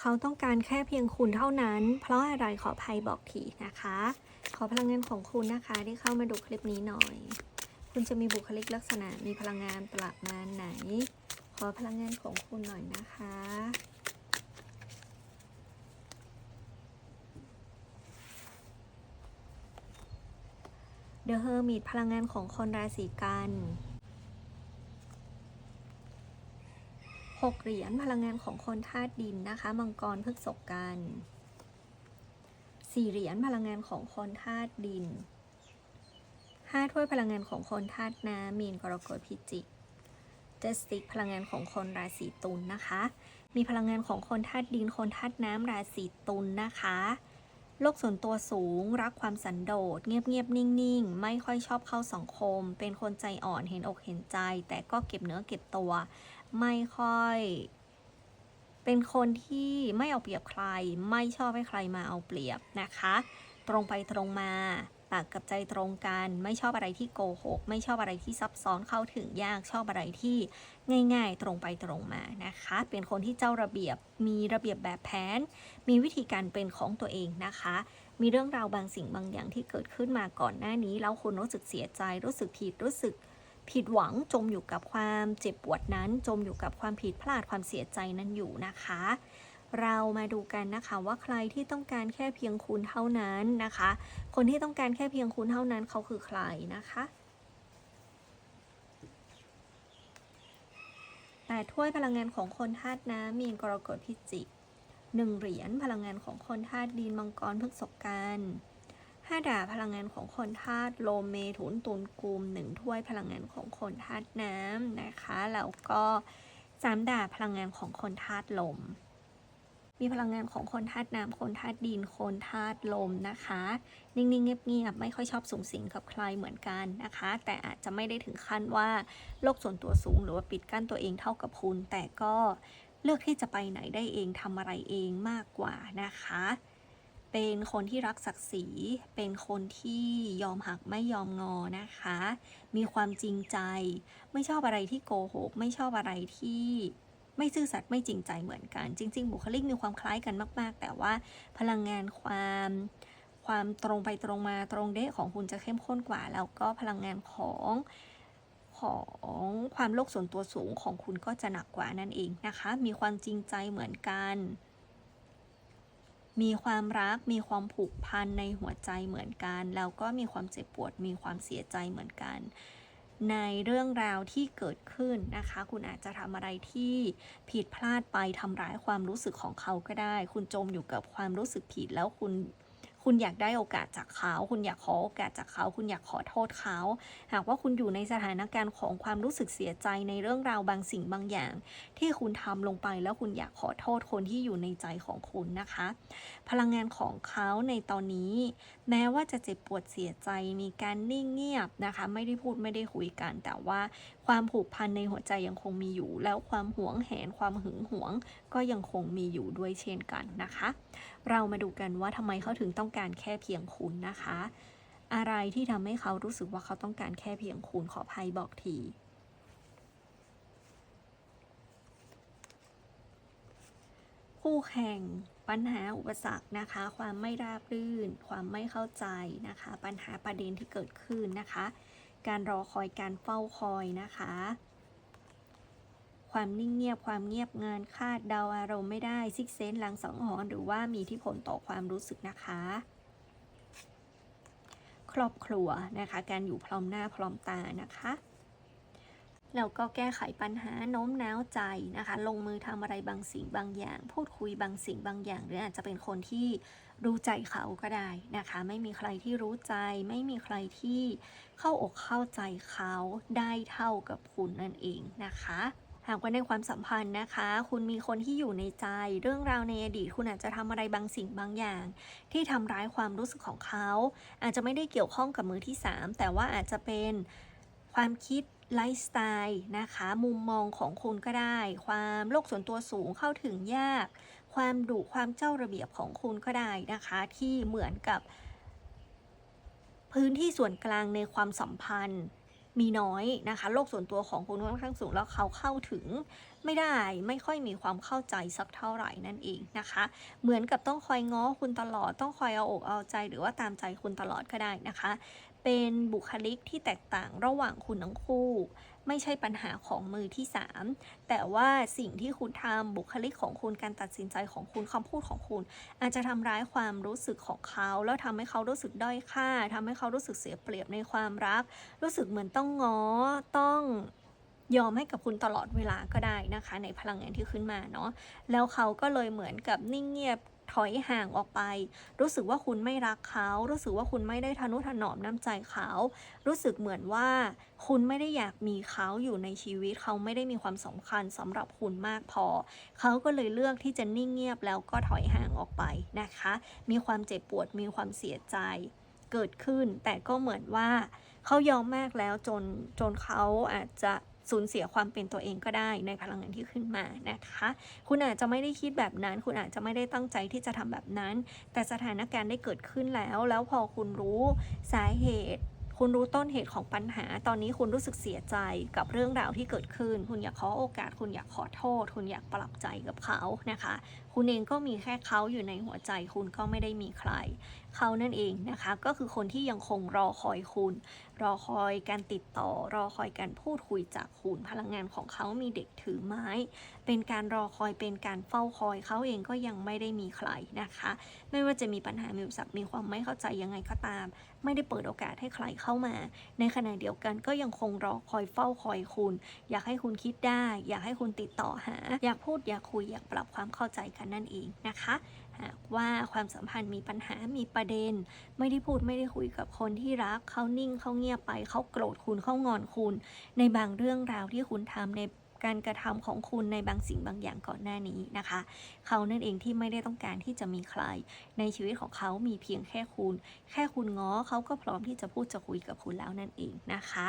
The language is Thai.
เขาต้องการแค่เพียงคุณเท่านั้น เพราะอะไรขอภัยบอกทีนะคะ ขอพลังงานของคุณนะคะที่เข้ามาดูคลิปนี้หน่อย คุณจะมีบุคลิกลักษณะมีพลังงานประมาณไหน ขอพลังงานของคุณหน่อยนะคะเดอะเฮอร์มิตพลังงานของคนราศีกัน หกเหรียญพลังงานของคนธาตุดินนะคะมังกรพฤกษกกันสี่เหรียญพลังงานของคนธาตุดินห้าถ้วยพลังงานของคนธาตุน้ำมีนกรกฎพิจิกเจสติกพลังงานของคนราศีตุลนะคะ มีพลังงานของคนธาตุดินคนธาตุน้ำราศีตุลนะคะโลกส่วนตัวสูง รักความสันโดษ เงียบๆ นิ่งๆ ไม่ค่อยชอบเข้าสังคม เป็นคนใจอ่อนเห็นอกเห็นใจ แต่ก็เก็บเนื้อเก็บตัว ไม่ค่อย เป็นคนที่ไม่เอาเปรียบใคร ไม่ชอบให้ใครมาเอาเปรียบนะคะ ตรงไปตรงมาปากกับใจตรงกัน ไม่ชอบอะไรที่โกหก ไม่ชอบอะไรที่ซับซ้อนเข้าถึงยากชอบอะไรที่ง่ายๆ ตรงไปตรงมานะคะ เป็นคนที่เจ้าระเบียบมีระเบียบแบบแผน มีวิธีการเป็นของตัวเองนะคะ มีเรื่องราวบางสิ่งบางอย่างที่เกิดขึ้นมาก่อนหน้านี้ แล้วคุณรู้สึกเสียใจรู้สึกผิดรู้สึก ผิดหวังจมอยู่กับความเจ็บปวดนั้น จมอยู่กับความผิดพลาดความเสียใจนั้นอยู่นะคะ เรามาดูกันนะคะว่าใครที่ต้องการแค่เพียงคุณเท่านั้นนะคะ คนที่ต้องการแค่เพียงคุณเท่านั้นเขาคือใครนะคะแต่ถ้วยพลังงานของคนธาตุน้ำมีนกรกฎพิจิกหนึ่งเหรียญพลังงานของคนธาตุดินมังกรพฤกษกกัน ห้าดาบพลังงานของคนธาตุโลเมถุนตุลกุมหนึ่งถ้วยพลังงานของคนธาตุน้ำนะคะแล้วก็สามดาบพลังงานของคนธาตุลม มีพลังงานของคนธาตุน้ำคนธาตุดินคนธาตุลมนะคะ นิ่งๆเงียบๆไม่ค่อยชอบสูงสิงกับใครเหมือนกันนะคะ แต่อาจจะไม่ได้ถึงขั้นว่าโลกส่วนตัวสูง หรือว่าปิดกั้นตัวเองเท่ากับคุณ แต่ก็เลือกที่จะไปไหนได้เองทำอะไรเองมากกว่านะคะ เป็นคนที่รักศักดิ์ศรี เป็นคนที่ยอมหักไม่ยอมงอนะคะ มีความจริงใจ ไม่ชอบอะไรที่โกหก ไม่ชอบอะไรที่ไม่ซื่อสัตย์ไม่จริงใจเหมือนกัน จริง ๆ บุคลิกมีความคล้ายกันมาก ๆ แต่ว่าพลังงานความความตรงไปตรงมาตรงเดะของคุณจะเข้มข้นกว่า แล้วก็พลังงานของของความโลกส่วนตัวสูงของคุณก็จะหนักกว่านั่นเองนะคะ มีความจริงใจเหมือนกัน มีความรักมีความผูกพันในหัวใจเหมือนกัน แล้วก็มีความเจ็บปวด มีความเสียใจเหมือนกัน ในเรื่องราวที่เกิดขึ้นนะคะ คุณอาจจะทำอะไรที่ผิดพลาดไปทำร้ายความรู้สึกของเขาก็ได้ คุณจมอยู่กับความรู้สึกผิดแล้วคุณ คุณอยากได้โอกาสจากเขา คุณอยากขอโอกาสจากเขา คุณอยากขอโทษเขา หากว่าคุณอยู่ในสถานการณ์ของความรู้สึกเสียใจในเรื่องราวบางสิ่งบางอย่าง ที่คุณทำลงไปแล้วคุณอยากขอโทษคนที่อยู่ในใจของคุณนะคะ พลังงานของเขาในตอนนี้ แม้ว่าจะเจ็บปวดเสียใจมีการนิ่งเงียบนะคะ ไม่ได้พูดไม่ได้คุยกัน แต่ว่าความผูกพันในหัวใจยังคงมีอยู่ แล้วความหวงแหนความหึงหวง ก็ยังคงมีอยู่ด้วยเช่นกันนะคะ เรามาดูกันว่าทำไมเขาถึงต้องการแค่เพียงคุณนะคะ อะไรที่ทำให้เขารู้สึกว่าเขาต้องการแค่เพียงคุณขอภัยบอกทีคู่แข่ง ปัญหาอุปสรรคนะคะ ความไม่ราบรื่น ความไม่เข้าใจนะคะ ปัญหาประเด็นที่เกิดขึ้นนะคะ การรอคอยการเฝ้าคอยนะคะ ความนิ่งเงียบความเงียบเงานคาดเดาอารมณ์ไม่ได้ซิกเซนลังสังหรณ์หรือว่ามีที่ผลต่อความรู้สึกนะคะ ครอบครัวนะคะ การอยู่พร้อมหน้าพร้อมตานะคะ แล้วก็แก้ไขปัญหาโน้มน้าวใจนะคะ ลงมือทำอะไรบางสิ่งบางอย่าง พูดคุยบางสิ่งบางอย่าง หรืออาจจะเป็นคนที่รู้ใจเขาก็ได้นะคะ ไม่มีใครที่รู้ใจ ไม่มีใครที่เข้าอกเข้าใจเขาได้เท่ากับคุณนั่นเองนะคะหากว่าในความสัมพันธ์นะคะ คุณมีคนที่อยู่ในใจ เรื่องราวในอดีตคุณอาจจะทำอะไรบางสิ่งบางอย่าง ที่ทำร้ายความรู้สึกของเขา อาจจะไม่ได้เกี่ยวข้องกับมือที่ 3 แต่ว่าอาจจะเป็นความคิด ไลฟ์สไตล์นะคะ มุมมองของคุณก็ได้ ความโลกส่วนตัวสูงเข้าถึงยาก ความดุความเจ้าระเบียบของคุณก็ได้นะคะ ที่เหมือนกับพื้นที่ส่วนกลางในความสัมพันธ์มีน้อยนะคะ โลกส่วนตัวของคุณค่อนข้างสูงแล้วเขาเข้าถึงไม่ได้ไม่ค่อยมีความเข้าใจสักเท่าไหร่นั่นเองนะคะ เหมือนกับต้องคอยง้อคุณตลอดต้องคอยเอาอกเอาใจหรือว่าตามใจคุณตลอดก็ได้นะคะ เป็นบุคลิกที่แตกต่างระหว่างคุณทั้งคู่ ไม่ใช่ปัญหาของมือที่ 3 แต่ว่าสิ่งที่คุณทำบุคลิกของคุณการตัดสินใจของคุณคำพูดของคุณ อาจจะทำร้ายความรู้สึกของเขา แล้วทำให้เขารู้สึกด้อยค่าทำให้เขารู้สึกเสียเปรียบในความรัก รู้สึกเหมือนต้องง้อต้องยอมให้กับคุณตลอดเวลาก็ได้นะคะ ในพลังงานที่ขึ้นมาเนาะแล้วเขาก็เลยเหมือนกับนิ่งเงียบ ถอยห่างออกไป รู้สึกว่าคุณไม่รักเขา รู้สึกว่าคุณไม่ได้ทนุถนอมน้ำใจเขา รู้สึกเหมือนว่า คุณไม่ได้อยากมีเขาอยู่ในชีวิตเขาไม่ได้มีความสำคัญสำหรับคุณมากพอ เขาก็เลยเลือกที่จะนิ่งเงียบแล้วก็ถอยห่างออกไปนะคะ มีความเจ็บปวดมีความเสียใจเกิดขึ้น แต่ก็เหมือนว่าเขายอมมากแล้วจนจนเขาอาจจะ สูญเสียความเป็นตัวเองก็ได้ในพลังงานที่ขึ้นมานะคะ คุณอาจจะไม่ได้คิดแบบนั้น คุณอาจจะไม่ได้ตั้งใจที่จะทำแบบนั้น แต่สถานการณ์ได้เกิดขึ้นแล้ว แล้วพอคุณรู้สาเหตุคุณรู้ต้นเหตุของปัญหา ตอนนี้คุณรู้สึกเสียใจกับเรื่องราวที่เกิดขึ้น คุณอยากขอโอกาส คุณอยากขอโทษ คุณอยากปรับใจกับเขานะคะ คุณเองก็มีแค่เขาอยู่ในหัวใจ คุณก็ไม่ได้มีใคร เขานั่นเองนะคะ ก็คือคนที่ยังคงรอคอยคุณ รอคอยการติดต่อ รอคอยการพูดคุยจากคุณพลังงานของเขามีเด็กถือไม้ เป็นการรอคอยเป็นการเฝ้าคอยเขาเองก็ยังไม่ได้มีใครนะคะ ไม่ว่าจะมีปัญหามีอุปสรรคมีความไม่เข้าใจยังไงก็ตาม ไม่ได้เปิดโอกาสให้ใครเข้ามา ในขณะเดียวกันก็ยังคงรอคอยเฝ้าคอยคุณ อยากให้คุณคิดได้ อยากให้คุณติดต่อหา อยากพูดอยากคุยอยากปรับความเข้าใจกันนั่นเองนะคะหากว่าความสัมพันธ์มีปัญหามีประเด็น ไม่ได้พูดไม่ได้คุยกับคนที่รักเขานิ่งเขาเงียบไปเขาโกรธคุณเขางอนคุณ ในบางเรื่องราวที่คุณทำในการกระทำของคุณในบางสิ่งบางอย่างก่อนหน้านี้นะคะ เขานั่นเองที่ไม่ได้ต้องการที่จะมีใคร ในชีวิตของเขามีเพียงแค่คุณ แค่คุณง้อเขาก็พร้อมที่จะพูดจะคุยกับคุณแล้วนั่นเองนะคะ